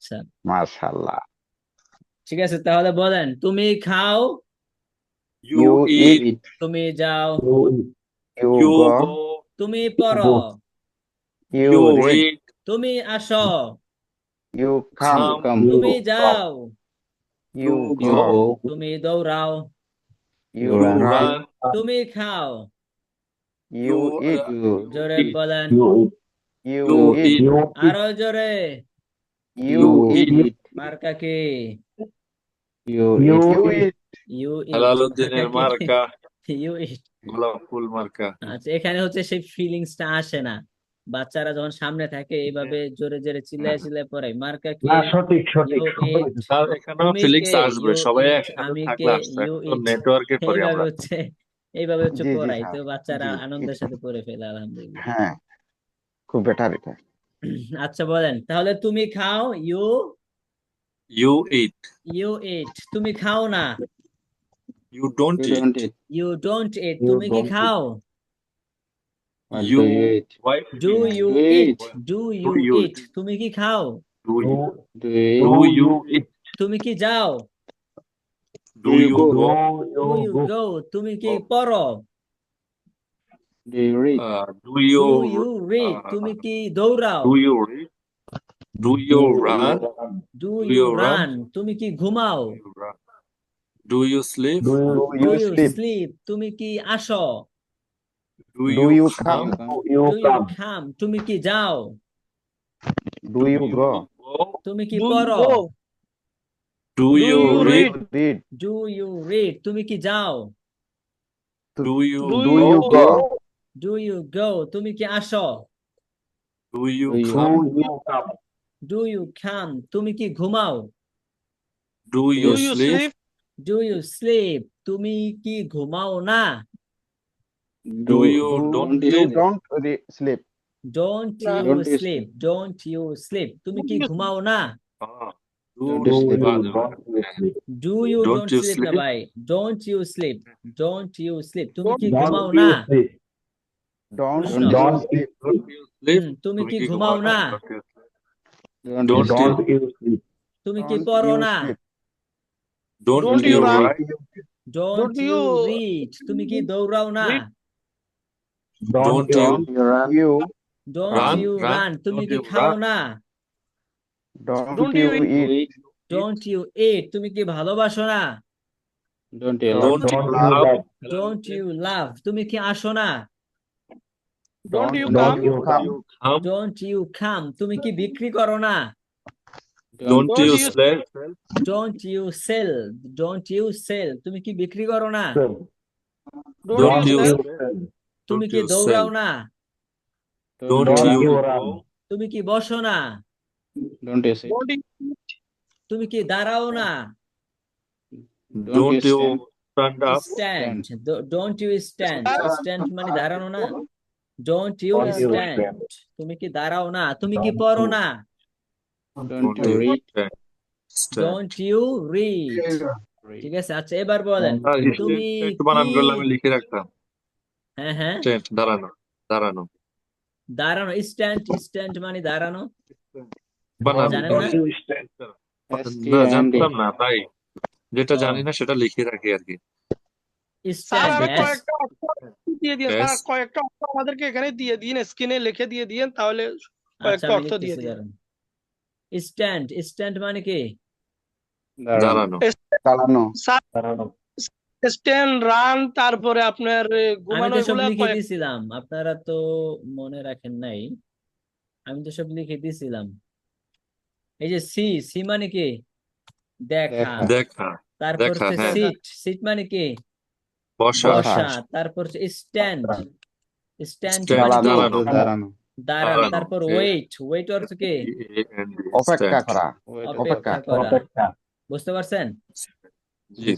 আচ্ছা। মাশাআল্লাহ। ঠিক আছে তাহলে বলেন তুমি খাও ইউ ইট তুমি যাও। ইউ গো তুমি পড়ো। ইউ রিড তুমি আসো। You come Come. তুমি যাও। ইউ গো তুমি দৌড়াও। ইউ রান তুমি খাও। ইউ ইট জোরে বলেন। ইউ ইট আরও জোরে। ইউ ইট মার্কা কি you eat you eat you হেলালুদ্দিনের মার্কা ইউ ইট গোলাপ ফুল মার্কা আচ্ছা এখানে হচ্ছে সেই ফিলিংসটা আসে না। বাচ্চারা যখন সামনে থাকে এইভাবে জোরে জোরে চিল্লায় চিল্লায় পড়ে। মার্কা কি? না সঠিক সঠিক You eat. স্যার এখানেও তুমি ফিলিংস কে? আসবে You সবাই eat. একসাথে আমি থাকলে কে? আসছে You eat. নেটওয়ার্কে পড়ি এইভাবে আমরা। হচ্ছে এইভাবে হচ্ছে জি, জি, পড়াই। স্যার। তো বাচ্চারা জি, আনন্দের জি। সাথে পড়ে ফেলে আলহামদুলিল্লাহ। হ্যাঁ। খুব বেটার এটা। আচ্ছা বলেন তাহলে তুমি খাও you you eat you eat তুমি খাও না you don't eat you don't eat তুমি কি খাও you do you eat do you eat তুমি কি খাও ডু ইউ ইট তুমি কি যাও do you go do you go তুমি কি পড়ো do you read do you do you read uh, তুমি কি দৌড়াও you read do you run do do you you run? Run তুমি কি ঘুমাও do you sleep Do do you, do you you sleep sleep তুমি কি আসো do do you you come come do you do you come? Come তুমি কি যাও do you go তুমি কি পড়ো do you read read do you read তুমি কি যাও do you do you go do you go তুমি কি আসো do you Do you come Do you come? Do you come তুমি কি ঘুমাও do you sleep do you sleep তুমি কি ঘুমাও না Do you don't you sleep? Don't sleep don't No. You Don't you sleep don't you sleep তুমি কি ঘুমাও না do Don't Do you you, sleep? don't you sleep? Do you Don't don't you sleep না sleep? ভাই don't you sleep don't you sleep তুমি কি Don't ঘুমাও you না sleep? ডোন্ট প্রশ্ন। তুমি কি ঘুমাও না তুমি কি পড়ো না তুমি কি দৌড়াও না তুমি কি খাও না ডোন্ট ইউ ইট তুমি কি ভালোবাসো না ডোন্ট ইউ লাভ তুমি কি আসো না Don't you Don't come? you come? Come? Don't you come তুমি কি বিক্রি করো না Don't Don't you you- sell? Don't you sell don't you sell তুমি কি বিক্রি করো না Sell. Don't Don't you you sell? sell? তুমি Don't কি you দৌড়াও sell? না Don't Don't you you go? run? তুমি কি বসো না don't you seat Don't you তুমি কি দাঁড়াও না Don't you stand up? Stand don't you stand stand মানে দাঁড়ানো না don't you Don't you stand stand? তুমি কি দাঁড়াও না তুমি কি পড়ো না don't you read stand? Stand. Don't you read ঠিক আছে আচ্ছা এবার বলেন আর তুমি stand একটু বানান কি- করলে আমি লিখে রাখতাম হ্যাঁ হ্যাঁ স্ট্যান্ড দাঁড়ানো দাঁড়ানো দাঁড়ানো স্ট্যান্ড স্ট্যান্ড মানে দাঁড়ানো বানান জানেন না? Don't you stand? না জানতাম না তাই যেটা ও। জানি না সেটা লিখে রাখি আর কি স্ট্যান্ড দিয়ে দিন. কয়েকটা অক্ষর আমাদেরকে এখানে দিয়ে দিন স্ক্রিনে লিখে দিয়ে দিন তাহলে আচ্ছা কয়েকটা অর্থ দিয়ে দিন। স্ট্যান্ড স্ট্যান্ড মানে কি? দাঁড়ানো। দাঁড়ানো। দাঁড়ানো। স্ট্যান্ড রান তারপরে আপনার আমি ঘুমানো তো সব লিখে দিছিলাম আপনারা তো মনে রাখেন নাই। আমি তো সব লিখে দিয়েছিলাম এই যে সি সি মানে কি? দেখা। দেখা। তারপর হ্যাঁ। সিট সিট মানে কি? বসা। বসা তারপর স্ট্যান্ড স্ট্যান্ড মানে দাঁড়ানো। দাঁড়ানো। তারপর ওয়েট ওয়েট অর্থ কি? অপেক্ষা করা। অপেক্ষা অপেক্ষা বুঝতে পারছেন? জি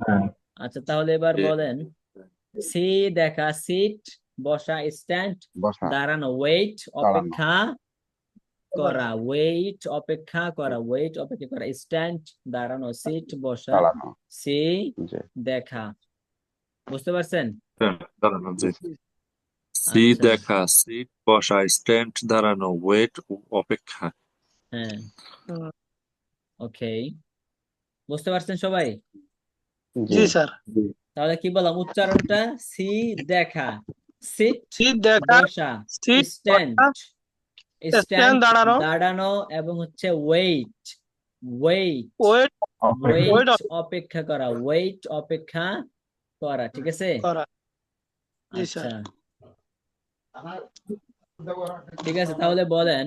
হ্যাঁ। আচ্ছা তাহলে এবার বলেন। সি দেখা সিট বসা স্ট্যান্ড দাঁড়ানো। ওয়েট অপেক্ষা করা। ওয়েট অপেক্ষা করা। ওয়েট অপেক্ষা করা। স্ট্যান্ড দাঁড়ানো। সিট বসা। সি দেখা। বুঝতে পারছেন? দাঁড়ানো জি। সি আচ্ছা। দেখা সিট বসা স্ট্যান্ড দাঁড়ানো ওয়েট অপেক্ষা। হ্যাঁ। ওকে। বুঝতে পারছেন সবাই? জি স্যার। তাহলে কি বললাম? উচ্চারণটা সি দেখা সিট সিট দেখা বসা সিট স্ট্যান্ড স্ট্যান্ড দাঁড়ানো। দাঁড়ানো এবং হচ্ছে ওয়েট ওয়েট ওয়েট ওয়েট অপেক্ষা করা ওয়েট অপেক্ষা করা ঠিক আছে? আচ্ছা। ঠিক আছে তাহলে বলেন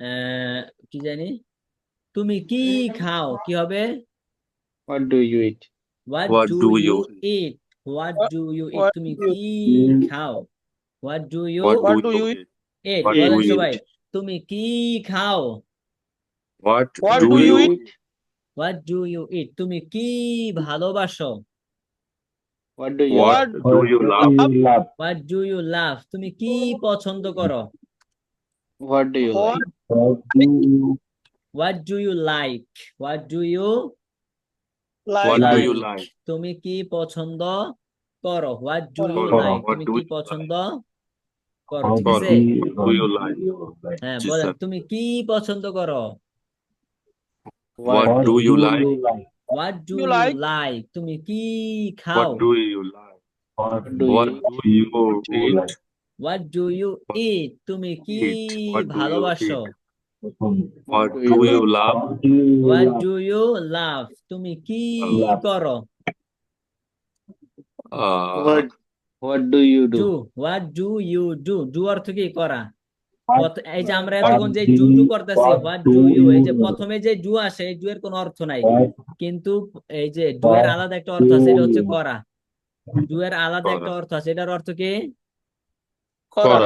আহ, কি জানি? তুমি কি খাও? কি হবে? What do you eat? What What do do you you eat what do you eat What তুমি কি খাও? What do you eat? Eat What বলেন do you সবাই eat? তুমি কি খাও? What What do do you you eat? What do you eat তুমি কি ভালোবাসো? What do you What love? do you love? love? What do you love তুমি কি পছন্দ করো What do you What like? What do you what do you like what do you What like do you like like? তুমি কি পছন্দ করো what do you করো। Like What তুমি do কি you like? পছন্দ করো How ঠিক করো। আছে Do you like? হ্যাঁ জি, বলেন স্যার। তুমি কি পছন্দ করো What What do you like? Like? What do You you like? Like তুমি কি খাও What do you like? What do What you do you eat? like? What do you তুমি কি Eat. What do you ভালোবাসো eat? What What do do you you love? What do you love? Do you love তুমি কি Love. করো Uh, What What do you ডু do? What do you do do অর্থ কি করা What এই যে আমরা এতক্ষণ যে do ডু ডু you- করতেছি what what do do you এই যে প্রথমে যে ডু আসে এই ডু এর কোনো অর্থ নাই। কিন্তু এই যে ডু এর What আলাদা একটা অর্থ আছে এটা হচ্ছে করা। ডু এর আলাদা একটা অর্থ আছে এটার অর্থ কি? করা।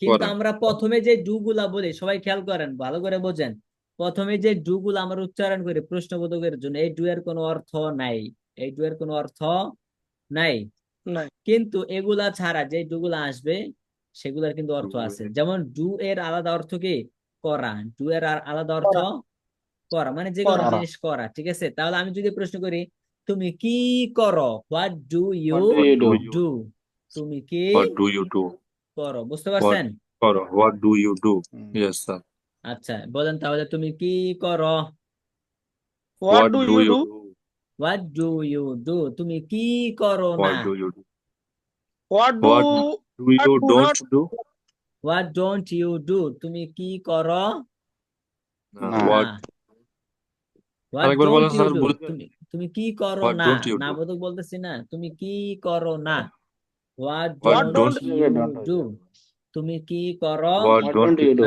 কিন্তু আমরা প্রথমে যে ডু গুলা বলি সবাই খেয়াল করেন ভালো করে বোঝেন। প্রথমে যে ডু গুলা আমরা উচ্চারণ করি প্রশ্নবোধকের জন্য এই ডু এর কোনো অর্থ নাই। এই ডু এর কোনো অর্থ নাই। নাই। কিন্তু এগুলা ছাড়া যে ডু গুলা আসবে সেগুলার কিন্তু অর্থ আছে। যেমন ডু এর আলাদা অর্থ কি? করা। ডু এর আর আলাদা অর্থ করা। মানে যে কোনো জিনিস করা ঠিক আছে? তাহলে আমি যদি প্রশ্ন করি তুমি কি করো? What do you? ডু তুমি কি করো? বুঝতে পারছেন? করো? Do you do? Hmm. Yes, sir. আচ্ছা বলেন তাহলে তুমি কি করো? What do you do? What do you do তুমি কি করো না? What do what don't you do তুমি কি করো? তুমি কি করো না? বোধক বলতেছি না। তুমি কি করো না? হোয়াট ডোন্ট ইউ তুমি কি করো? হোয়াট ডোন্ট ইউ ডু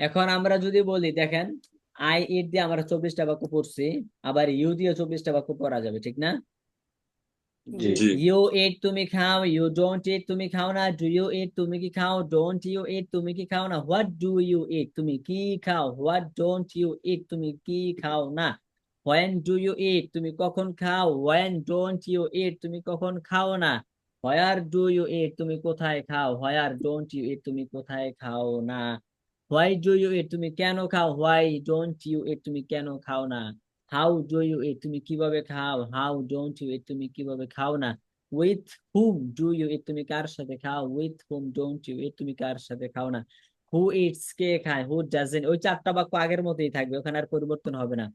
এখন আমরা যদি বলি দেখেন আই ইট দিয়ে আমরা চব্বিশটা বাক্য পড়ছি আবার ইউ দিয়ে চব্বিশটা বাক্য পড়া যাবে ঠিক না ইউ ইট তুমি খাও ইউ ডোন্ট ইট তুমি খাও না ডু ইউ ইট তুমি কি খাও ডোন্ট ইউ ইট তুমি কি খাও না হোয়াট ডু ইউ ইট তুমি কি খাও হোয়াট ডোন্ট ইউ ইট তুমি কি খাও না হোয়েন ডু ইউ ইট তুমি কখন খাও হোয়েন ডোন্ট ইউ ইট তুমি কখন খাও না হোয়ার ডু ইউ ইট তুমি কোথায় খাও হোয়ার ডোন্ট ইউ ইট তুমি কোথায় খাও না হোয়াই ডু ইউ ইট তুমি কেন খাও? হোয়াই ডোন্ট ইউ ইট তুমি কেন খাও না? হাউ ডু ইউ ইট তুমি কীভাবে খাও? হাউ ডোন্ট ইউ ইট তুমি কীভাবে খাও না? With whom do you eat তুমি কার সাথে খাও? With whom don't you eat তুমি কার সাথে খাও না? হু ইটস কে খায়? হু ডাজেন্ট ওই চারটা বাক্য আগের মতোই থাকবে, ওখানে আর পরিবর্তন হবে না।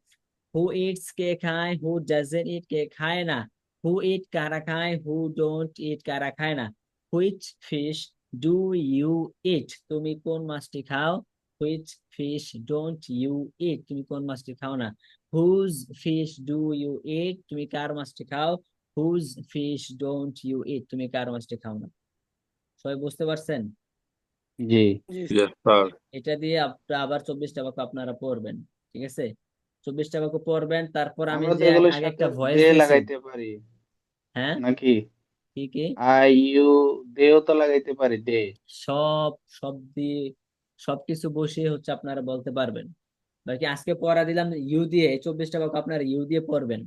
হু ইটস কে খায়? হু ডাজেন্ট ইট কে খায় না? হু ইট কারা খায়? হু ডোন্ট ইট কারা খায় না? Which fish do you eat তুমি কোন মাছটি খাও? Which fish don't you eat তুমি কোন মাছটি খাও না? Whose fish do you eat তুমি কার মাছটি খাও? Whose fish don't you eat তুমি কার মাছটি খাও না? সবাই বুঝতে পারছেন? জি. এটা দিয়ে আপনারা আবার চব্বিশটা বাক্য আপনারা পড়বেন ঠিক আছে? চব্বিশটা বাক্য পড়বেন তারপর আমি যে আগে একটা ভয়েস লাগাইতে পারি। হ্যাঁ? নাকি? কি কি? আই ইউ দেও তো লাগাইতে পারি দে। সব সব দিয়ে সবকিছু বসিয়ে হচ্ছে আপনারা বলতে পারবেন। বাকি আজকে পড়া দিলাম ইউ দিয়ে চব্বিশটা বাক্য আপনারা ইউ দিয়ে পড়বেন।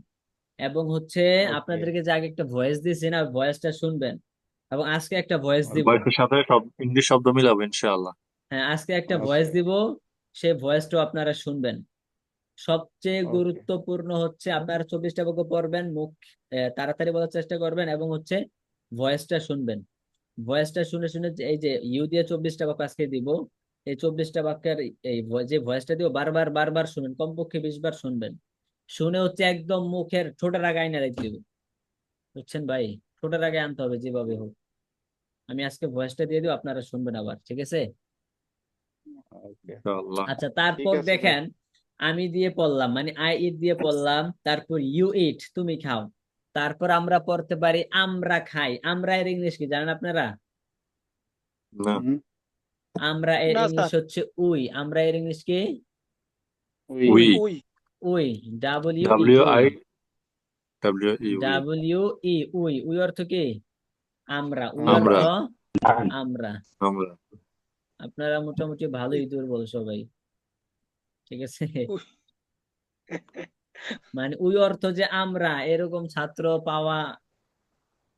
এবং হচ্ছে আপনাদেরকে যে আগে একটা ভয়েস দিয়েছি না ভয়েসটা শুনবেন। এবং আজকে একটা ভয়েস দিব। সাথে সব ইংলিশ শব্দ মিলাবো ইনশাআল্লাহ। হ্যাঁ আজকে একটা ভয়েস দিব সেই ভয়েসটাও আপনারা শুনবেন। সবচেয়ে গুরুত্বপূর্ণ হচ্ছে আপনারা চব্বিশটা বাক্য পড়বেন মুখ আহ, তাড়াতাড়ি বলার চেষ্টা করবেন এবং হচ্ছে ভয়েসটা শুনবেন। ভয়েসটা শুনে শুনে এই যে ইউ দিয়ে চব্বিশটা বাক্য আজকে দিব এই চব্বিশটা বাক্যের এই যে ভয়েসটা দিব বারবার বারবার শুনবেন কমপক্ষে বিশ বার শুনবেন। শুনে হচ্ছে একদম মুখের ঠোঁটের আগে আইনা রেখে দিব। বুঝছেন ভাই? ঠোঁটের আগে আনতে হবে যেভাবে হোক। আমি আজকে ভয়েসটা দিয়ে দিব আপনারা শুনবেন আবার ঠিক আছে? আচ্ছা তারপর দেখেন আমি দিয়ে পড়লাম মানে আই ইট দিয়ে পড়লাম তারপর ইউ ইট তুমি খাও। তারপর আমরা পড়তে পারি আমরা খাই। আমরা এর ইংলিশ কি জানেন আপনারা? না। আমরা এর ইংলিশ হচ্ছে উই। আমরা এর ইংলিশ কি? We. We. We. We. W W I W E W E we we অর্থ কি? আমরা। উই আমরা। অর্থ আমরা। আমরা। আপনারা মোটামুটি ভালোই দুর্বল সবাই। ঠিক আছে? উই। মানে ওই অর্থ যে আমরা এরকম ছাত্র পাওয়া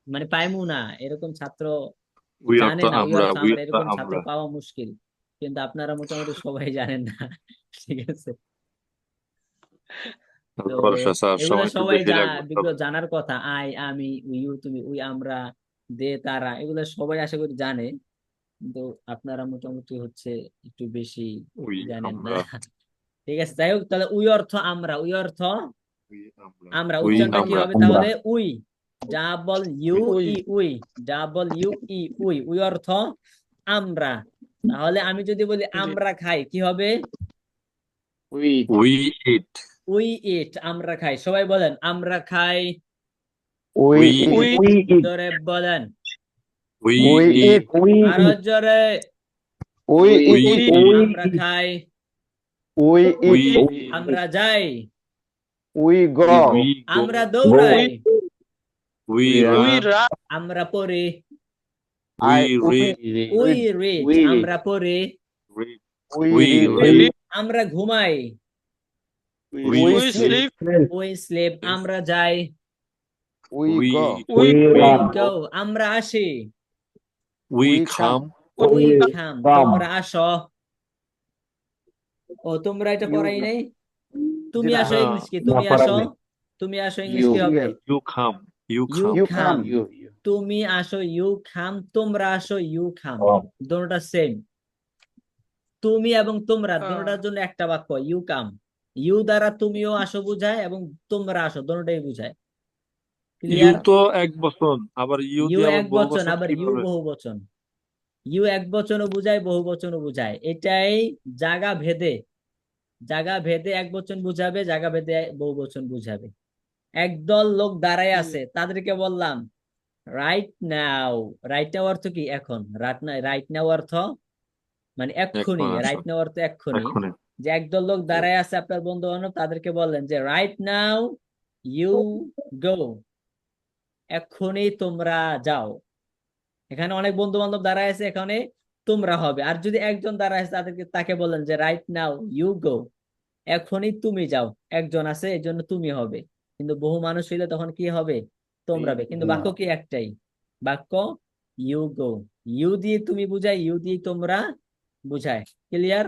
মানে পাইমু না এরকম ছাত্র জানে না ওই আমরা অর্থ আমরা এরকম ছাত্র পাওয়া মুশকিল। কিন্তু আপনারা মোটামুটি সবাই জানেন না ঠিক আছে? সবাই জানার কথা আই আমি ইউ তুমি উই আমরা দে তারা এগুলো সবাই আশা করি জানে। কিন্তু আপনারা মোটামুটি হচ্ছে একটু বেশি জানেন না। ঠিক আছে যাই হোক তাহলে উই অর্থ আমরা উই অর্থ আমরা। উচ্চারণটা কি হবে তাহলে we W E we W E we we অর্থ আমরা। তাহলে আমি যদি বলি আমরা খাই কি হবে? We. We eat. We eat আমরা খাই। সবাই বলেন আমরা খাই। উই উই উই উই জোরে বলেন। We we eat. উই আরও জোরে। উই উই উই আমরা খাই। উই উই আমরা যাই। We go. আমরা দৌড়াই। উই উই আমরা পড়ি। I we read. আমরা পড়ি। আমরা ঘুমাই। We sleep. We sleep. আমরা যাই। We go. উই go আমরা আসি। We We come we. তোমরা আসো। ও তোমরা এটা পড়াই নাই? তুমি আসো ইংলিশ কি? তুমি আসো। তুমি আসো ইংলিশ কি হবে? ইউ কাম ইউ কাম তুমি আসো ইউ খাম তোমরা আসো ইউ খাম ও দুটোটা সেম তুমি এবং তোমরা হ্যাঁ। দুটোটার জন্য একটা বাক্য ইউ কাম ইউ দ্বারা তুমিও আসো বুঝায় এবং তোমরা আসো দুটোটাই বুঝায়। ইউ তো এক বচন আবার ইউ ইউ দিয়ে আবার এক বহু বচন আবার ইউ কীভাবে বহু বচন। ইউ এক বচনও বুঝায় বহু বচনও বুঝায়। এটাই জায়গা ভেদে জায়গা ভেদে এক বচন বুঝাবে জায়গা ভেদে বহু বচন বুঝাবে। একদল লোক দাঁড়ায় আছে তাদেরকে বললাম রাইট নাও রাইট নাও অর্থ কি? এখন। রাইট নাও অর্থ মানে এক্ষুনি রাইট নাও অর্থ এক্ষুনি। যে একদল লোক দাঁড়ায় আছে আপনার বন্ধু বান্ধব তাদেরকে বললেন যে রাইট নাও ইউ গো এক্ষুনি তোমরা যাও। এখানে অনেক বন্ধু বান্ধব দাঁড়ায় আছে এখানে তোমরা হবে। আর যদি একজন দাঁড়ায় আছে তাদেরকে তাকে বললেন যে রাইট নাও ইউ গো এখনই তুমি যাও। একজন আছে এই জন্য তুমি হবে। কিন্তু বহু মানুষ হইলে তখন কি হবে? তোমরা হবে। কিন্তু বাক্য কি একটাই? বাক্য ইউ গো ইউ দিয়ে তুমি বুঝাই ইউ দিয়ে তোমরা বুঝায় ক্লিয়ার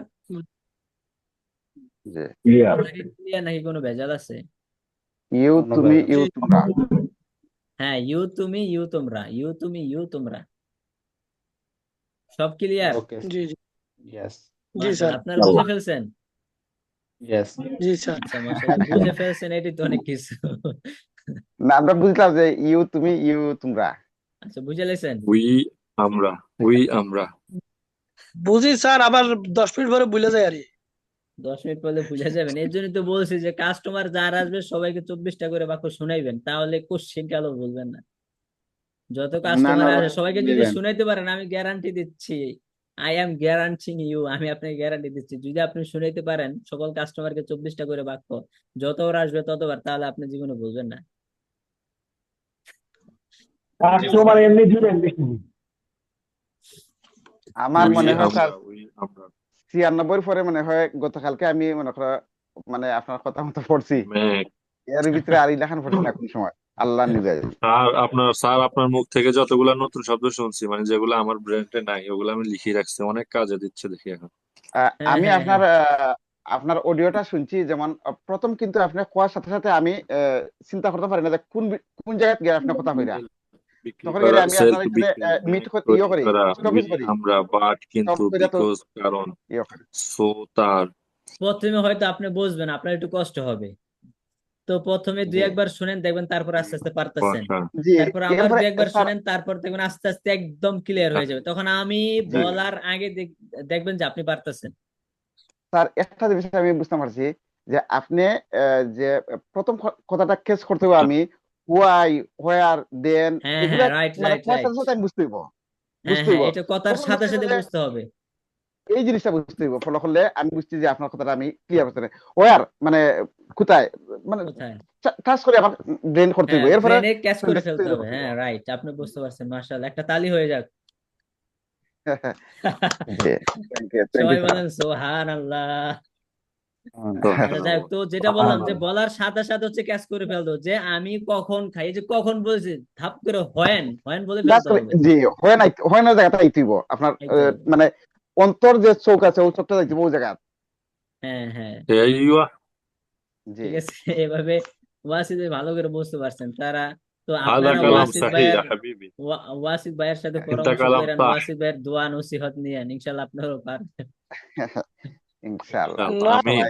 ক্লিয়ার ক্লিয়ার নাকি কোনো ভেজাল আছে? ইউ তুমি ইউ তোমরা। হ্যাঁ ইউ তুমি ইউ তোমরা। ইউ তুমি ইউ তোমরা। সব ক্লিয়ার ওকে জি জি। ইয়েস জি স্যার। আপনারা বুঝে ফেলছেন? ইয়েস জি স্যার। আচ্ছা বুঝে ফেলছেন এটি তো অনেক কিছু। না আমরা বুঝলাম যে ইউ তুমি ইউ তোমরা। আচ্ছা বুঝে লেছেন? উই আমরা। উই আমরা। বুঝি স্যার আবার দশ মিনিট পরে ভুলে যায় আর দশ মিনিট পরে বুঝে যাবেন। এর জন্যই তো বলছি যে কাস্টমার যারা আসবে সবাইকে চব্বিশটা করে বাক্য শুনাইবেন। তাহলে কোশ্চেন কালো বলবেন না। যত কাস্টমার না, আসে সবাইকে যদি দিবেন। শুনাইতে পারেন আমি গ্যারান্টি দিচ্ছি। আই এম গ্যারান্টিং ইউ আমি আপনাকে গ্যারান্টি দিচ্ছি। যদি আপনি শুনাইতে পারেন সকল কাস্টমারকে চব্বিশটা করে বাক্য যতবার আসবে ততবার তাহলে আপনি জীবনে বুঝবেন না। কাস্টমার এমনি দিবেন আমার মনে হয় স্যার ছিয়ানব্বই পরে মনে হয় গতকালকে আমি মনে করো মানে আপনার কথা মতো পড়ছি। এর ভিতরে আর ইলাখান পড়ছি না কোন সময়। আল্লাহ নিজে স্যার আপনার স্যার আপনার মুখ থেকে যতগুলা নতুন শব্দ শুনছি মানে যেগুলো আমার ব্রেনতে নাই ওগুলো আমি লিখে রাখছি অনেক কাজে দিচ্ছে দেখি এখন। আহ, আমি হ্যাঁ, আপনার আপনার অডিওটা শুনছি যেমন প্রথম কিন্তু আপনি কোয়ার সাথে সাথে আমি আহ, চিন্তা করতে পারি না যে কোন কোন জায়গায় গিয়ে আপনার কথা কইরা। বিক্রি তখন করা গেলে আমি সেল আপনার টু এখানে মিট করতে তৈরি ইয়ে করি করা স্টপিং করি। আমরা বাট কিন্তু সব করে তো বিকজ কারণ ইয়ে করি। সো তার প্রথমে হয়তো আপনি বুঝবেন আপনার একটু কষ্ট হবে। তো প্রথমে দুই একবার শুনেন দেখবেন তারপর আস্তে আস্তে পারতেছেন। তারপর আবার দুই একবার শুনেন তারপর দেখবেন আস্তে আস্তে একদম ক্লিয়ার হয়ে যাবে। তখন আমি বলার আগে দেখবেন যে আপনি পারতেছেন। স্যার একটা জিনিস আমি বুঝতে পারছি যে আপনি আহ, যে প্রথম কথাটা কেস করতে হবে আমি হোয়াই হোয়ার দেন হ্যাঁ এগুলা হ্যাঁ রাইট মানে রাইট কথার সাথে আমি বুঝতে হইব। হ্যাঁ বুঝতে হ্যাঁ হইব। এটা কথার সাথে সাথে বুঝতে হবে। এই জিনিসটা বুঝতে হইব। ফলো করলে আমি বুঝতে যে আপনার কথাটা আমি ক্লিয়ার করতে হোয়ার মানে কোথায়? মানে টাচ করে আমার ব্রেন করতে হইব। হ্যাঁ এরপরে ব্রেনে ক্যাচ করে ফেলতে হবে। হ্যাঁ রাইট আপনি বুঝতে পারছেন মাশাআল্লাহ। একটা তালি হয়ে যাক। সবাই বলেন আচ্ছা যাই হোক তো যেটা বললাম যে বলার সাথে সাথে হচ্ছে ক্যাচ করে ফেলতো যে আমি কখন খাই যে কখন বলছি ধাপ করে হয়েন হয়েন বলে জি হয় না হয় না জায়গাটা আপনার। মানে অন্তর যে চোখ আছে ওই চোখটা যাইতে হইব ওই জায়গা হ্যাঁ হ্যাঁ। জি। ঠিক আছে এভাবে ওয়াসিদ ভালো করে বুঝতে পারছেন। তারা তো হাদা আপনারা কালাম ওয়াসিদ সাহি ভাইয়ের হাবিবি ওয়াসিদ ভাইয়ের সাথে পরামর্শ কালাম করেন সাহ ওয়াসিদ ভাইয়ের দোয়া নসিহত নিয়েন ইনশাল্লাহ আপনারও পারবেন ইনশাআল্লাহ। ইনশাআল্লাহ আমিন।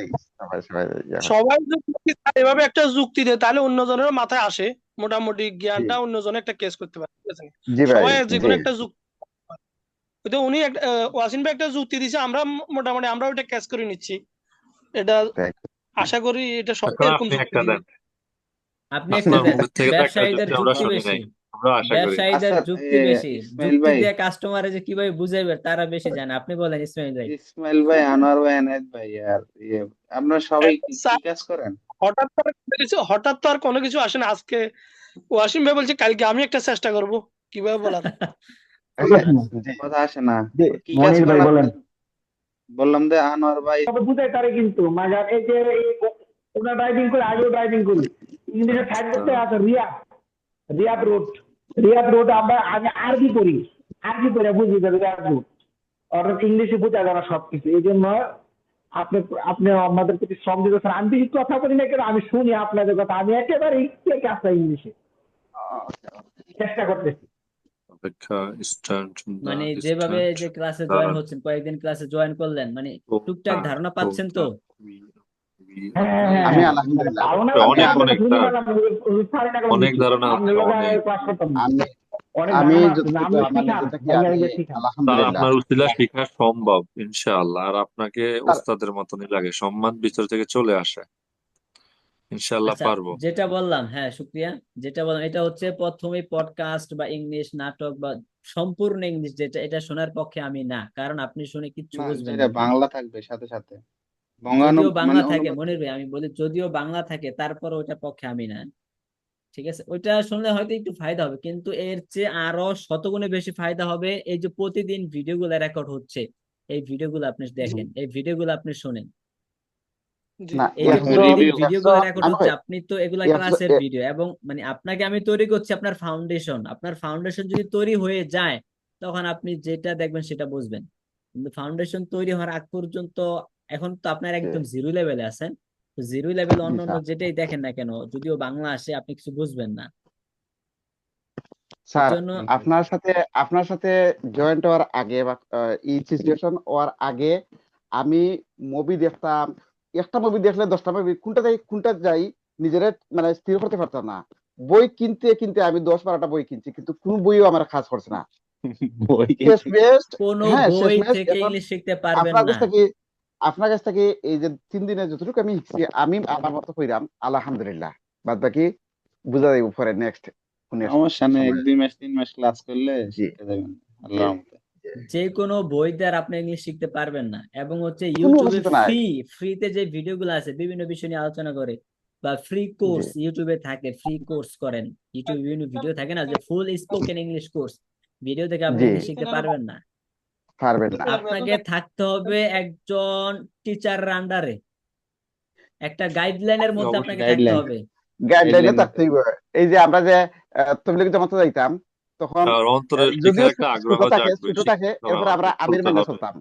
সবাই যদি এভাবে একটা যুক্তি দেয় তাহলে অন্যজনের মাথায় আসে। মোটামুটি জ্ঞানটা অন্যজনে একটা কেস করতে পারে ঠিক আছে? জি ভাই সবাই যে জি। কোনো একটা যুক্তি তো উনি একটা আহ, ওয়াসিম ভাই একটা যুক্তি দিছে আমরা মোটামুটি আমরা ওটা ক্যাচ করে নিচ্ছি। এটা আশা করি এটা এখন এরকম আপনি একটা দেন। আপনি একটা দেন। ব্যবসায়ীদের যুক্তি বেশি। ব্যবসায়ীদের আচ্ছা যুক্তি বেশি। যুক্তি ভাই। দিয়ে কাস্টমারে যে কীভাবে বুঝাইবে তারা বেশি জানে। আপনি বলেন ইসমাইল ভাই। ইসমাইল ভাই আনোয়ার ভাই এনায়েত ভাই আর ইয়ে আপনারা সবাই কি কি কাজ করেন? হঠাৎ তো আর কিছু হঠাৎ তো আর কোনো কিছু আসে না। আজকে ওয়াসিম ভাই বলছে কালকে আমি একটা চেষ্টা করব। কীভাবে বলার? কথা আসে না। কি কাজ মনির ভাই করেন বলেন। বললাম যে আনোয়ার ভাই বুঝাই পারে কিন্তু মাগার এই যে ওরা ড্রাইভিং করে আগেও ড্রাইভিং করি। ইংলিশে সাইড করতে আছে Riyadh. Riyadh road. Riyadh road আমরা আমি আরবি করি। আরবি করে বুঝি যে রিয়াদ রোড। অর্থাৎ ইংলিশে বোঝা যাবে না সবকিছু। এই জন্য আপনি আপনি আমাদের প্রতি শ্রম দিতেছেন। আমি বেশি কথা বলি না কেন আমি শুনি আপনাদের কথা। আমি একেবারে ইচ্ছে কাজটা ইংলিশে। চেষ্টা করতেছি। অপেক্ষা স্টার্ট মানে যেভাবে যে ক্লাসে জয়েন হচ্ছেন কয়েকদিন ক্লাসে জয়েন করলেন মানে টুকটাক ধারণা পাচ্ছেন তো? হ্যাঁ হ্যাঁ হ্যাঁ আমি হ্যাঁ। আলহামদুলিল্লাহ। অনেক, ধারণা। আমি আপনার উসিলা শেখা সম্ভব ইনশাআল্লাহ। আর আপনাকে ওস্তাদের মতনই লাগে সম্মান ভিতর থেকে চলে আসে। ইনশাআল্লাহ আচ্ছা পারব। যেটা বললাম হ্যাঁ শুক্রিয়া যেটা বললাম এটা হচ্ছে প্রথমে পডকাস্ট বা ইংলিশ নাটক বা সম্পূর্ণ ইংলিশ যেটা এটা শোনার পক্ষে আমি না কারণ আপনি শুনে কিচ্ছু বুঝবেন না। বাংলা থাকবে সাথে সাথে। যদিও বাংলা মানে থাকে মনির ভাই আমি বলি যদিও বাংলা থাকে তারপর ওইটার পক্ষে আমি না। ঠিক আছে? ওইটা শুনলে হয়তো একটু ফায়দা হবে কিন্তু এর চেয়ে আরও শতগুণে বেশি ফায়দা হবে এই যে প্রতিদিন ভিডিওগুলো রেকর্ড হচ্ছে এই ভিডিওগুলো আপনি দেখেন এই ভিডিওগুলো আপনি শুনেন। না এই যে একশো প্রতিদিন ভিডিওগুলো রেকর্ড আমি- হচ্ছে আপনি তো এগুলা ক্লাসের ভিডিও এবং মানে আপনাকে আমি তৈরি করছি আপনার ফাউন্ডেশন আপনার ফাউন্ডেশন যদি তৈরি হয়ে যায় তখন আপনি যেটা দেখবেন সেটা বুঝবেন। কিন্তু ফাউন্ডেশন তৈরি হওয়ার আগ পর্যন্ত এখন তো আপনার একদম জিরো লেভেলে আছেন। তো জিরো লেভেল অন্য অন্য যেটাই দেখেন না কেন যদিও বাংলা আসে আপনি কিছু বুঝবেন না। স্যার আপনার সাথে আপনার সাথে জয়েন্ট হওয়ার আগে বা এই সিচুয়েশন হওয়ার আগে আমি মুভি দেখতাম একটা মুভি দেখলে দশটা মুভি কোনটা যাই কোনটা যাই নিজের মানে স্থির করতে পারতাম না। বই কিনতে কিনতে আমি দশ বারোটা বই কিনছি কিন্তু কোন বইও আমার কাজ করছে না। হ্যাঁ, বই শেষমেশ থেকে এখন ইংলিশ শিখতে পারবেন আপনার কাছ থেকে আপনার কাছ থেকে এই যে তিন দিনে যতটুকু আমি আমি আমার মতো কইরাম আলহামদুলিল্লাহ। বাদ বাকি বুঝা যাইব পরে নেক্সট সমস্যা নেই এক দুই মাস তিন মাস ক্লাস করলে। শিখে যাবেন। আল্লাহর রহমতে। যে কোনো বই দ্বারা আপনি ইংলিশ শিখতে পারবেন না। এবং হচ্ছে ইউটিউবে ফ্রি ফ্রিতে যে ভিডিওগুলো আছে বিভিন্ন বিষয় নিয়ে আলোচনা করে বা ফ্রি কোর্স ইউটিউবে থাকে ফ্রি কোর্স করেন। ইউটিউবে বিভিন্ন ভিডিও থাকে না যে full spoken English course video থেকে আপনি ইংলিশ শিখতে পারবেন না। পারবেন না। আপনাকে থাকতে হবে একজন টিচার আন্ডারে একটা গাইডলাইনের মধ্যে আপনাকে থাকতে হবে। গাইডলাইনে থাকতে হইব এই যে আমরা যে তবলিগ জামাতে যাইতাম তখন যদিও ছোট থাকে এরপর আমরা মেনে চলতাম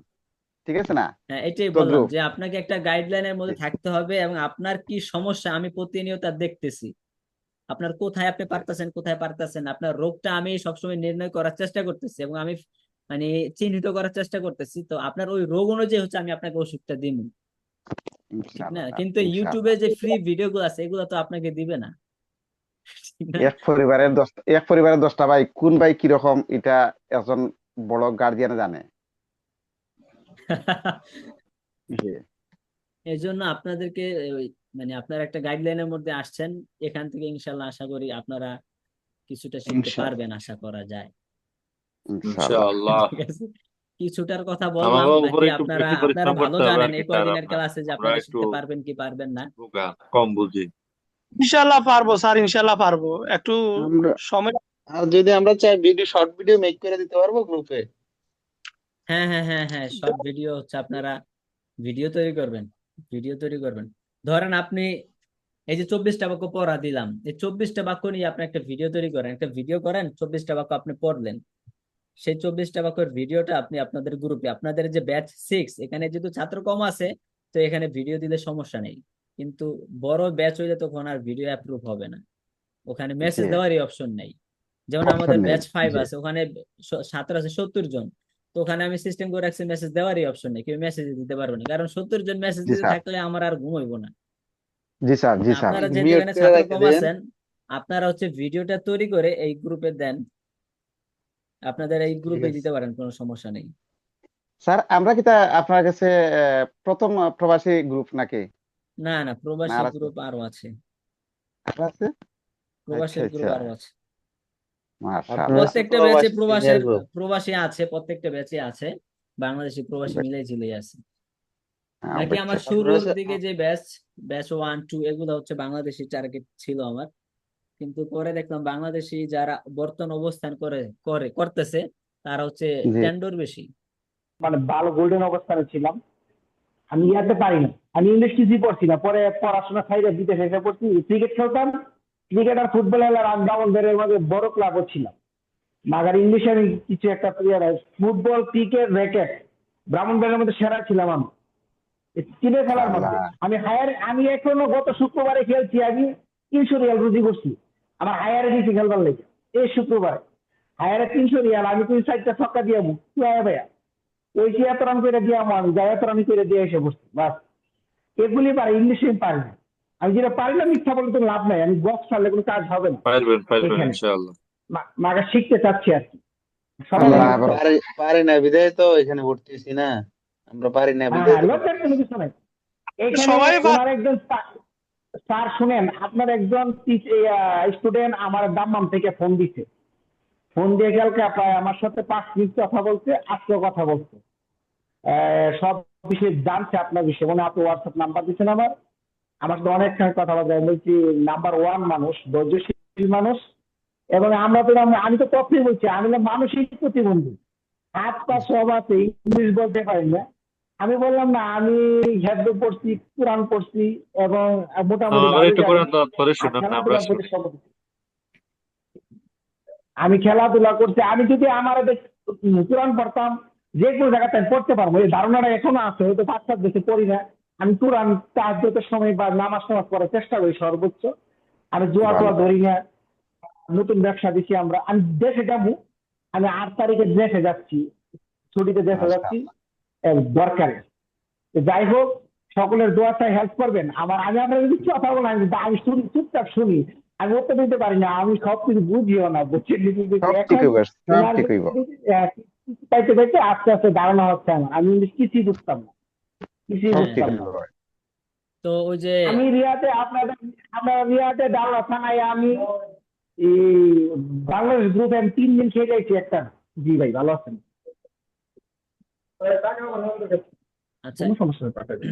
ঠিক আছে না? হ্যাঁ এটাই বললাম যে আপনাকে একটা গাইডলাইনের মধ্যে থাকতে হবে এবং আপনার কি সমস্যা আমি প্রতিনিয়ত দেখতেছি। আপনার কোথায় আপনি পারতেছেন কোথায় পারতেছেন? আপনার রোগটা আমি সবসময় নির্ণয় করার চেষ্টা করতেছি এবং আমি মানে চিহ্নিত করার চেষ্টা করতেছি। তো আপনার ওই রোগ অনুযায়ী হচ্ছে আমি আপনাকে ওষুধটা দিব না? কিন্তু ইউটিউবে যে ফ্রি ভিডিও গুলো আছে এগুলো তো আপনাকে দিবে না। এক পরিবারের দশ এক পরিবারের দশটা ভাই কোন ভাই কীরকম এটা একজন বড় গার্জিয়ান জানে। এই জন্য আপনাদেরকে মানে আপনারা একটা গাইডলাইনের মধ্যে আসছেন এখান থেকে ইনশাল্লাহ আশা করি আপনারা কিছুটা শিখতে পারবেন আশা করা যায়। ইনশাআল্লাহ। কিছুটার কথা বললাম আপনারা আপনারা ভালো জানেন এই কি স্যার কয়দিনের ক্লাসে যে আপনারা শিখতে পারবেন কি পারবেন না। কম বুঝি। ইনশাল্লাহ পারব স্যার ইনশাল্লাহ পারব। একটু সময় আর যদি আমরা চাই ভিডিও শর্ট ভিডিও মেক করে দিতে পারব গ্রুপে হ্যাঁ হ্যাঁ হ্যাঁ হ্যাঁ শর্ট ভিডিও হচ্ছে আপনারা ভিডিও তৈরি করবেন ভিডিও তৈরি করবেন। ধরেন আপনি এই যে চব্বিশটা বাক্য পড়া দিলাম এই চব্বিশটা বাক্য নিয়ে আপনি একটা ভিডিও তৈরি করেন একটা ভিডিও করেন চব্বিশটা বাক্য আপনি পড়লেন। সেই চব্বিশটা বাক্যের ভিডিওটা আপনি আপনাদের গ্রুপে আপনাদের যে ব্যাচ সিক্স এখানে যেহেতু ছাত্র কম আছে তো এখানে ভিডিও দিলে সমস্যা নেই। কিন্তু বড় ব্যাচ হইলে তখন আর ভিডিও অ্যাপ্রুভ হবে না। ওখানে মেসেজ দেওয়ারই অপশন নেই। যেমন আমাদের ব্যাচ ফাইভ আছে ওখানে স- ছাত্র আছে সত্তর জন। তো ওখানে আমি সিস্টেম করে রাখছি মেসেজ দেওয়ারই অপশন নেই। কেউ মেসেজ দিতে পারবে না। কারণ সত্তর জন মেসেজ দিতে থাকলে আমার আর ঘুম হইব না। জি স্যার জি স্যার। আপনারা এখানে ছাত্র কম। আছেন আপনারা হচ্ছে ভিডিওটা তৈরি করে এই গ্রুপে দেন। আপনাদের এই গ্রুপে দিতে পারেন কোনো সমস্যা নেই। স্যার আমরা কি তা আপনার কাছে প্রথম প্রবাসী গ্রুপ নাকি? না না প্রবাসী আর আছে? গ্রুপ আরও আছে আর আছে প্রবাসী আচ্ছা, গ্রুপ আচ্ছা। আরও আছে মাশাআল্লাহ আপনারা- প্রত্যেকটা প্রবাসী ব্যাচে senior প্রবাসের group। প্রবাসী আছে প্রত্যেকটা ব্যাচে আছে বাংলাদেশি প্রবাসী। মিলাই ঝিলাই আছে হ্যাঁ, নাকি আমার বুঝছি। শুরুর আপনারা- দিকে যে ব্যাচ ব্যাচ ওয়ান টু এগুলো হচ্ছে বাংলাদেশি টার্গেট ছিল আমার কিন্তু পরে দেখলাম বাংলাদেশি যারা বর্তমান অবস্থান করে করে করতেছে তারা হচ্ছে জি। টেন্ডর বেশি মানে ভালো গোল্ডেন অবস্থানে ছিলাম আমি ইয়াতে পারি না। আমি ইংলিশ কিছুই পড়ছি না। পরে পড়াশোনা সাইডে বিদেশে এসে পড়ছি। ক্রিকেট খেলতাম। ক্রিকেট আর ফুটবল খেলার ব্রাহ্মণবাড়িয়ার মধ্যে বড় ক্লাবও ছিলাম। মাগার ইংলিশে আমি কিছু একটা প্লেয়ার ফুটবল ক্রিকেট র্যাকেট ব্রাহ্মণবাড়িয়ার মধ্যে সেরা ছিলাম আমি। তিনে খেলার মধ্যে আমি হায়ার আমি এখনও গত শুক্রবারে খেলছি। আমি তিনশো রিয়াল রুজি করছি। আমার হায়ারে দিয়েছি খেলবার লেগে। এই শুক্রবারে। হায়ারে তিনশো রিয়াল। আমি তিন চারটা ছক্কা দিয়ে কি হয় ভাইয়া? ওই যে এত রান করে দিয়ে আমি যাই এত রান করে দিয়ে এসে বসছি বাস। এগুলি পারি ইংলিশে আমি পারি না। আমি যেটা পারি না মিথ্যা বলে তো লাভ নাই। আমি বক্স ছাড়লে কোনো কাজ হবে না। পারবেন পারবেন ইনশাআল্লাহ। মা- মাকে শিখতে চাচ্ছি আর কি। পারি না বিদায় তো এখানে ভর্তিছি না। আমরা পারি না বিদায় হ্যাঁ, তো লজ্জার কোনো কিছু নাই। সবাই একজন স্যার- শুনেন আপনার একজন স্টুডেন্ট আমার দাম্মাম থেকে ফোন দিছে। ফোন দিয়ে কালকে প্রায় আমার সাথে পাঁচ মিনিট কথা বলছে আজকেও কথা বলছে। সব বিষয়ে জানছে আপনার বিষয়ে। মানে আপনি হোয়াটসঅ্যাপ নাম্বার দিচ্ছেন আমার। আমার সাথে অনেক সময় কথা বলতে আমি বলছি নাম্বার ওয়ান মানুষ ধৈর্যশীল মানুষ। এবং আমরা তো আমি তো কথাই বলছি আমি হলাম মানসিক প্রতিবন্ধী। হাত পা সব আছে ইংলিশ বলতে পারি না। আমি বললাম না আমি হেদ্দ পড়ছি কোরআন পড়ছি এবং মোটামুটি না আমি খেলাধুলা করছি। আমি যদি আমার কোরআন পড়তাম যে কোনো জায়গাতে আমি পড়তে পারব। এই ধারণাটা এখনও আছে হয়তো পাঁচ সাত দেশে পড়ি না। আমি কোরআন তাহাজ্জুদের সময় বা নামাজ টামাজ করার চেষ্টা করি সর্বোচ্চ। আমি জোয়া টোয়া ধরি না। নতুন ব্যবসা দিচ্ছি আমরা। আমি দেশে যাব আমি আট তারিখে দেশে যাচ্ছি। ছুটিতে দেশে যাচ্ছি দরকারে। যাই হোক সকলের দোয়া চাই হেল্প করবেন। আমার আমি আপনার কিছু কথা বললাম আমি আমি শুনি চুপচাপ শুনি। আমি উত্তর দিতে পারি না আমি সব কিছু বুঝিও না বুঝছি পাইতে পাইতে আস্তে আস্তে ধারণা হচ্ছে আমার। আমি কিছুই বুঝতাম না। কিছুই বুঝতাম না। তো ওই যে আমি রিয়াতে আপনাদের আপনার রিয়াতে ডালা থানায় আমি বাংলাদেশ গ্রুপে আমি তিন দিন খেয়ে যাইছি একটা। জি ভাই ভালো আছেন? আচ্ছা। কোনো সমস্যা নেই পাঠাবেন।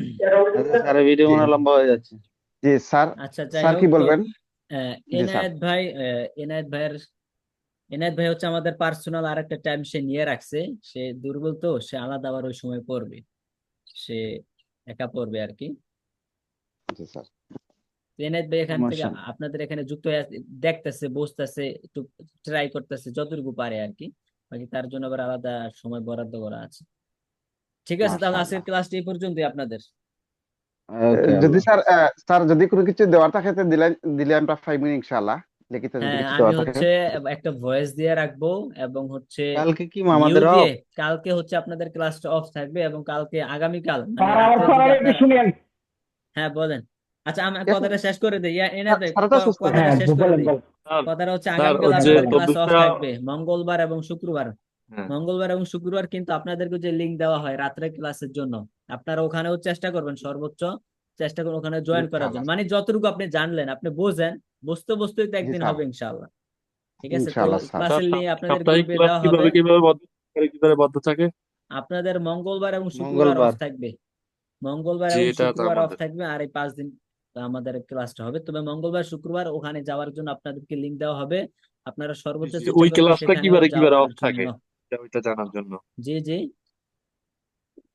আচ্ছা ভিডিও মনে লম্বা হয়ে যাচ্ছে। জি স্যার। আচ্ছা স্যার কি বলবেন। এনায়েত ভাই এনায়েত ভাইয়ের এনায়েত ভাই হচ্ছে আমাদের পার্সোনাল আর একটা টাইম সে নিয়ে রাখছে। সে দুর্বল তো সে আলাদা আবার ওই সময় পড়বে। সে একা পড়বে আর কি এনায়েত ভাই এখান থেকে আপনাদের এখানে যুক্ত হয়ে দেখতেছে বসতেছে একটু ট্রাই করতেছে যতটুকু পারে আর কি বাকি তার জন্য আবার আলাদা সময় বরাদ্দ করা আছে। ঠিক আছে তাহলে। আজকের ক্লাসটি এই পর্যন্তই আপনাদের। যদি স্যার স্যার যদি কোনো কিছু দেওয়ার থাকে তো দিলে দিলে আমরা পাইবো ইনশাআল্লাহ। লিখিত যদি হ্যাঁ কিছু আমি হচ্ছে একটা ভয়েস দিয়ে রাখব এবং হচ্ছে কালকে কি ইউ আমাদের দিয়ে অফ কালকে হচ্ছে আপনাদের ক্লাসটা অফ থাকবে এবং কালকে আগামীকাল মানে স্যার যদি আপনারা হ্যাঁ বলেন। আচ্ছা আমি কথাটা শেষ করে দিই। এনাতে কথাটা হ্যাঁ শেষ করে দিই। কথাটা হচ্ছে আগামীকাল আপনাদের ক্লাস অফ থাকবে মঙ্গলবার এবং শুক্রবার। হ্যাঁ। মঙ্গলবার এবং শুক্রবার কিন্তু আপনাদেরকে যে লিঙ্ক দেওয়া হয় রাত্রে ক্লাসের জন্য আপনারা ওখানেও চেষ্টা করবেন সর্বোচ্চ। চেষ্টা করুন ওখানে জয়েন করার জন্য। মানে যতটুকু আপনি জানলেন আপনি বোঝেন বুঝতে বুঝতেই তো একদিন হবে ইনশাআল্লাহ ঠিক আছে? ক্লাসের লিঙ্ক আপনাদের গ্রুপে দেওয়া হবে। কীভাবে বদ্ধ কীভাবে বদ্ধ থাকে? আপনাদের মঙ্গলবার এবং শুক্রবার অফ থাকবে। মঙ্গলবার এবং শুক্রবার অফ থাকবে আর এই পাঁচ দিন আমাদের ক্লাসটা হবে। তবে মঙ্গলবার শুক্রবার ওখানে যাওয়ার জন্য আপনাদেরকে লিঙ্ক দেওয়া হবে। আপনারা সর্বোচ্চ চেষ্টা ওই করবেন ক্লাসটা কিবারে কিবারে অফ থাকে এটা- জানার জন্য। জি জি।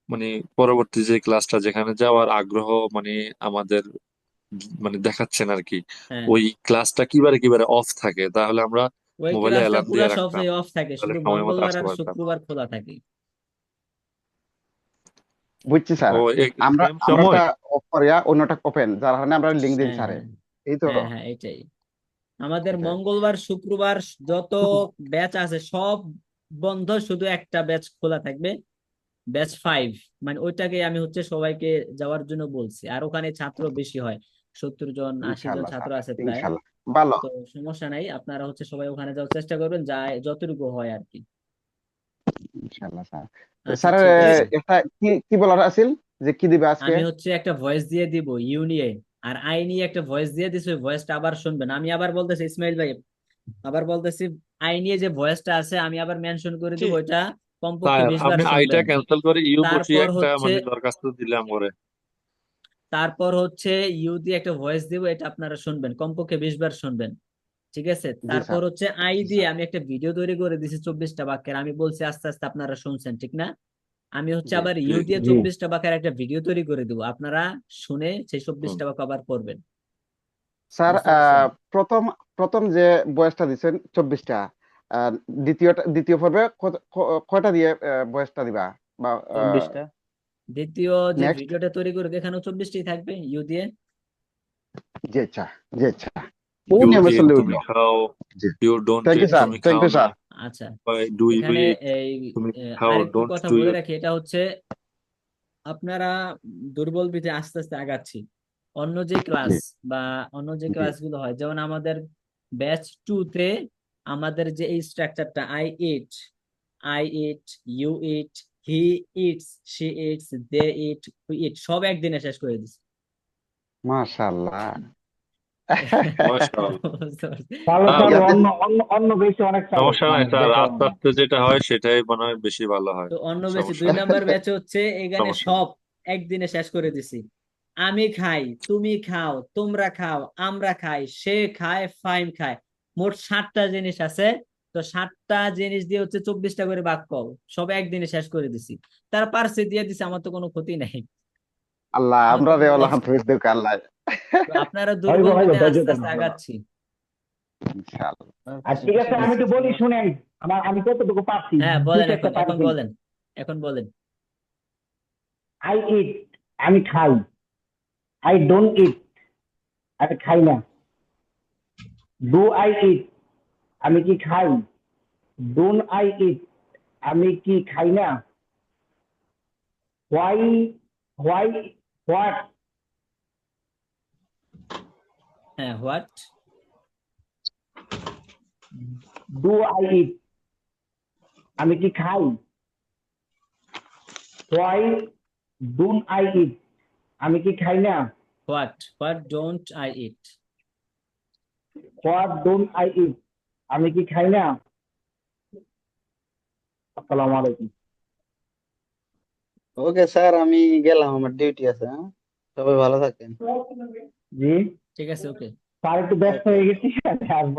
মানে পরবর্তী যে ক্লাসটা যেখানে যাওয়ার আগ্রহ মানে আমাদের মানে দেখাচ্ছেন আর কি হ্যাঁ। ওই ক্লাসটা কিবারে কিবারে অফ থাকে তাহলে আমরা ওই মোবাইলে ক্লাসটা অ্যালার্ম পুরো দিয়ে সব রাখতাম। অফ থাকে তাহলে শুধু সময় মতো মঙ্গলবার আসতে আর পারতাম। শুক্রবার খোলা থাকে। বুঝছি স্যার। ও এক আমরা সেম আমরা সময়। অফ করিয়া অন্যটা ওপেন যার কারণে আমরা লিঙ্ক দিই হ্যাঁ স্যারে হ্যাঁ। এই তো। হ্যাঁ হ্যাঁ এটাই আমাদের এটাই। মঙ্গলবার শুক্রবার যত ব্যাচ আছে সব বন্ধ শুধু একটা ব্যাচ খোলা থাকবে। ব্যাচ ফাইভ মানে ওইটাকে আমি হচ্ছে সবাইকে যাওয়ার জন্য বলছি। আর ওখানে ছাত্র বেশি হয়। সত্তর জন আশি জন ছাত্র আছে প্রায়। ভালো। তো সমস্যা নাই। আপনারা হচ্ছে সবাই ওখানে যাওয়ার চেষ্টা করবেন যা যতটুকু হয় আর কি। ইনশাআল্লাহ স্যার। আচ্ছা স্যার ঠিক কি কি বলার আছিল? যে কি দিবে আজকে? আমি হচ্ছে একটা ভয়েস দিয়ে দিব ইউনিয়ে আর আই নিয়ে একটা ভয়েস দিয়ে দিছি ওই ভয়েসটা আবার শুনবেন। আমি আবার বলতেছি ইসমাইল ভাই আবার বলতেছি আই নিয়ে যে ভয়েসটা আছে আমি আবার মেনশন করে দিব ওইটা। কমপক্ষে বিশ বার আপনি আইটা শুনবেন ক্যান্সেল করে ইউ বসিয়ে তারপর একটা হচ্ছে মানে দরখাস্ত দিলাম করে তারপর হচ্ছে ইউ দিয়ে একটা ভয়েস দিব এটা আপনারা শুনবেন কমপক্ষে বিশ বার শুনবেন। ঠিক আছে? জি তারপর স্যার। হচ্ছে আই জি দিয়ে স্যার। আমি একটা ভিডিও তৈরি করে দিছি চব্বিশটা বাক্যের আমি বলছি আস্তে আস্তে আপনারা শুনছেন ঠিক না? আমি হচ্ছে জি। আবার ইউ দিয়ে জি। চব্বিশটা বাক্যের একটা ভিডিও তৈরি করে দিব আপনারা শুনে সেই চব্বিশটা বাক্য আবার পড়বেন। স্যার বুঝতে পারছেন? আহ, প্রথম প্রথম যে বয়সটা দিচ্ছেন চব্বিশটা দ্বিতীয়টা দ্বিতীয় পর্বে কয়টা দিয়ে বয়সটা দিবা? বা চব্বিশটা। দ্বিতীয় যে ভিডিওটা তৈরি করে এখানেও চব্বিশটাই থাকবে ইউ দিয়ে। জি আচ্ছা জি আচ্ছা। নিয়মে চললে উঠল thank you sir thank you sir আচ্ছা এখানে এই তুমি আহ, খাও আরেকটু ডোন্ট কথা বলে রাখি এটা হচ্ছে আপনারা দুর্বল বিধে আস্তে আস্তে আগাচ্ছি। অন্য যে ক্লাস বা অন্য যে জি। ক্লাসগুলো হয় যেমন আমাদের ব্যাচ টু তে আমাদের যে এই স্ট্রাকচারটা I eat I eat you eat he eats she eats they eat we eat সব একদিনে শেষ করে দিছি। মাশাআল্লাহ। বেশি যেটা হয় সেটাই মনে হয় বেশি ভালো হয়। তো অন্য ব্যাচে দুই নাম্বার ব্যাচে হচ্ছে এখানে সব একদিনে শেষ করে দিছি। আমি খাই তুমি খাও তোমরা খাও আমরা খাই সে খায় ফাইম খায়। মোট সাতটা জিনিস আছে। তো সাতটা জিনিস দিয়ে হচ্ছে চব্বিশটা করে বাক্য সব একদিনে শেষ করে দিছি। তার পার্সে দিয়ে দিছে আমার তো কোনো ক্ষতি নাই। আল্লাহ আমরা রে আল্লাহ আপনারা দুর্বল আস্তে আস্তে আগাচ্ছি। আর ঠিক আছে আমি একটু বলি শুনেন আমার আমি কতটুকু পারছি? হ্যাঁ বলেন এখন এখন বলেন এখন বলেন। আই ইট আমি খাই। আই ডোন্ট ইট আমি খাই না। ডু আই ইট আমি কি খাই? ডোন্ট আই ইট আমি কি খাই না? হোয়াই হোয়াই হোয়াট হ্যাঁ হোয়াট ডু আই ইট আমি কি খাই? হোয়াই ডোন্ট আই ইট আমি কি খাই না? What what don't I eat what don't I eat আমি কি খাই না? আসসালামু আলাইকুম। ওকে স্যার আমি গেলাম আমার ডিউটি আছে হ্যাঁ? সবাই ভালো থাকেন। জি। ঠিক আছে ওকে। স্যার একটু ব্যস্ত হয়ে গেছি আসব।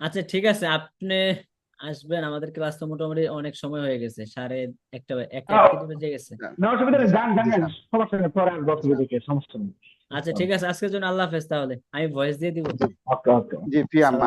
আচ্ছা ঠিক আছে আপনি আসবেন আমাদের ক্লাস তো মোটামুটি অনেক সময় হয়ে গেছে সাড়ে একটা একটা বেজে গেছে। না অসুবিধা নেই যান যান সমস্যা নেই পরে আসব অসুবিধা কি সমস্যা নেই। আচ্ছা ঠিক আছে আজকের জন্য আল্লাহ হাফেজ তাহলে। আমি ভয়েস দিয়ে দিব। জি ফি আল্লাহ